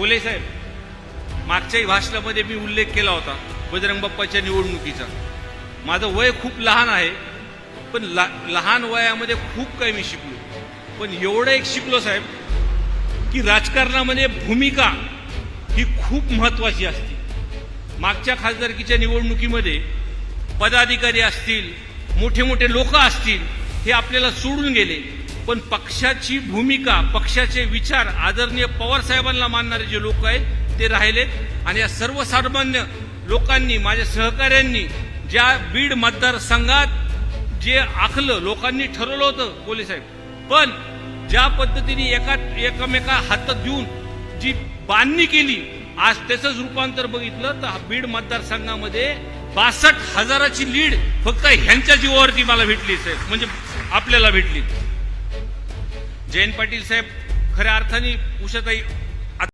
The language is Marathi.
कोले साहेब मागच्याही भाषणामध्ये मी उल्लेख केला होता बजरंग बाप्पाच्या निवडणुकीचा. माझं वय खूप लहान आहे पण ला लहान वयामध्ये खूप काही मी शिकलो. पण एवढं एक शिकलो साहेब की राजकारणामध्ये भूमिका ही खूप महत्वाची असते. मागच्या खासदारकीच्या निवडणुकीमध्ये पदाधिकारी असतील मोठे मोठे लोक असतील हे आपल्याला सोडून गेले. पण पक्षाची भूमिका पक्षाचे विचार आदरणीय पवार साहेबांना मानणारे जे लोक आहेत ते राहिलेत. आणि या सर्वसामान्य लोकांनी माझ्या सहकाऱ्यांनी ज्या बीड मतदारसंघात जे आखलं लोकांनी ठरवलं होतं कोले साहेब. पण ज्या पद्धतीने एका एकमेका हातात देऊन जी बांधणी केली आज त्याचंच रूपांतर बघितलं तर बीड मतदारसंघामध्ये बासष्ट हजाराची लीड फक्त ह्यांच्या जीवावरती मला भेटली साहेब. म्हणजे आपल्याला भेटली. जयंत पाटील साहेब खऱ्या अर्थाने उषाताई